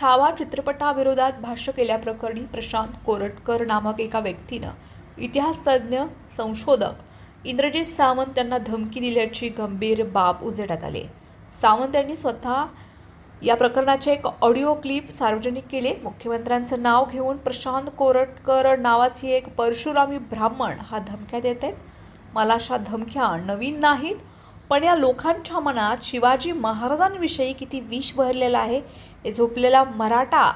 छावा चित्रपटाविरोधात भाष्य केल्याप्रकरणी प्रशांत कोरटकर नामक एका व्यक्तीनं इतिहासतज्ज्ञ संशोधक इंद्रजित सावंत यांना धमकी दिल्याची गंभीर बाब उजेडात आली. सावंत यांनी स्वतः या प्रकरणाचे एक ऑडिओ क्लिप सार्वजनिक केले. मुख्यमंत्र्यांचं नाव घेऊन प्रशांत कोरटकर नावाची एक परशुरामी ब्राह्मण हा धमक्या देत आहेत. मला अशा धमक्या नवीन नाहीत. पण या लोकांच्या मनात शिवाजी महाराजांविषयी किती विष भरलेलं आहे हे झोपलेला मराठा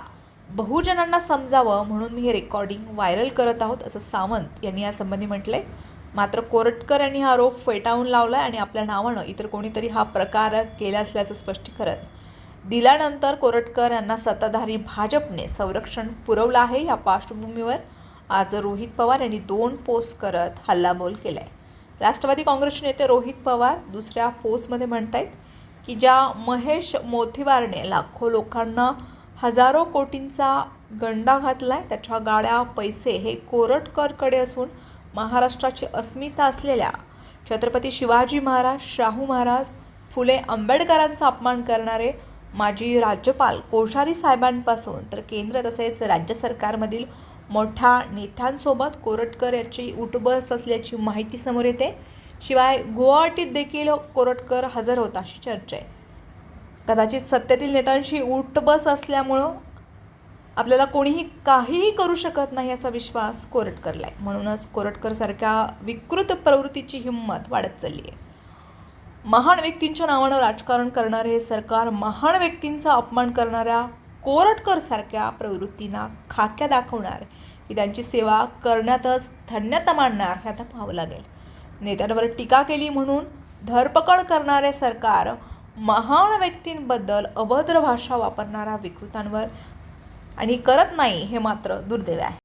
बहुजनांना समजावं म्हणून मी हे रेकॉर्डिंग व्हायरल करत आहोत असं सावंत यांनी यासंबंधी आहे मात्र कोरटकर यांनी हा आरोप फेटाळून लावला आहे आणि आपल्या नावानं इतर कोणीतरी हा प्रकार केला असल्याचं स्पष्टीकरण दिल्यानंतर कोरटकर यांना सत्ताधारी भाजपने संरक्षण पुरवलं आहे या पार्श्वभूमीवर. आज रोहित पवार यांनी दोन पोस्ट करत हल्लाबोल केला आहे राष्ट्रवादी काँग्रेसचे नेते रोहित पवार दुसऱ्या पोस्टमध्ये आहेत की ज्या महेश मोथिवारने लाखो लोकांना हजारो कोटींचा गंडा घातला आहे त्याच्या गाड्या पैसे हे कोरटकरकडे असून महाराष्ट्राची अस्मिता असलेल्या छत्रपती शिवाजी महाराज शाहू महाराज फुले आंबेडकरांचा अपमान करणारे माजी राज्यपाल कोश्यारी साहेबांपासून तर केंद्र तसेच राज्य सरकारमधील मोठ्या नेत्यांसोबत कोरटकर याची उठबस असल्याची माहिती समोर येते. शिवाय गुवाहाटीत देखील कोरटकर हजर होता अशी चर्चा आहे. कदाचित सत्तेतील नेत्यांशी उठबस असल्यामुळं आपल्याला कोणीही काहीही करू शकत नाही असा विश्वास कोरटकरला आहे. म्हणूनच कोरटकरसारख्या विकृत प्रवृत्तीची हिंमत वाढत चालली आहे. महान व्यक्तींच्या नावानं राजकारण करणारे हे सरकार महान व्यक्तींचा अपमान करणाऱ्या कोरटकरसारख्या प्रवृत्तींना खाक्या दाखवणार की त्यांची सेवा करण्यातच धन्यता मानणार हे आता पाहावं लागेल. नेत्यांवर टीका केली म्हणून धरपकड करणारे सरकार महान व्यक्तींबद्दल अभद्र भाषा वापरणाऱ्या विकृतांवर आणि करत नाही हे मात्र दुर्दैव आहे.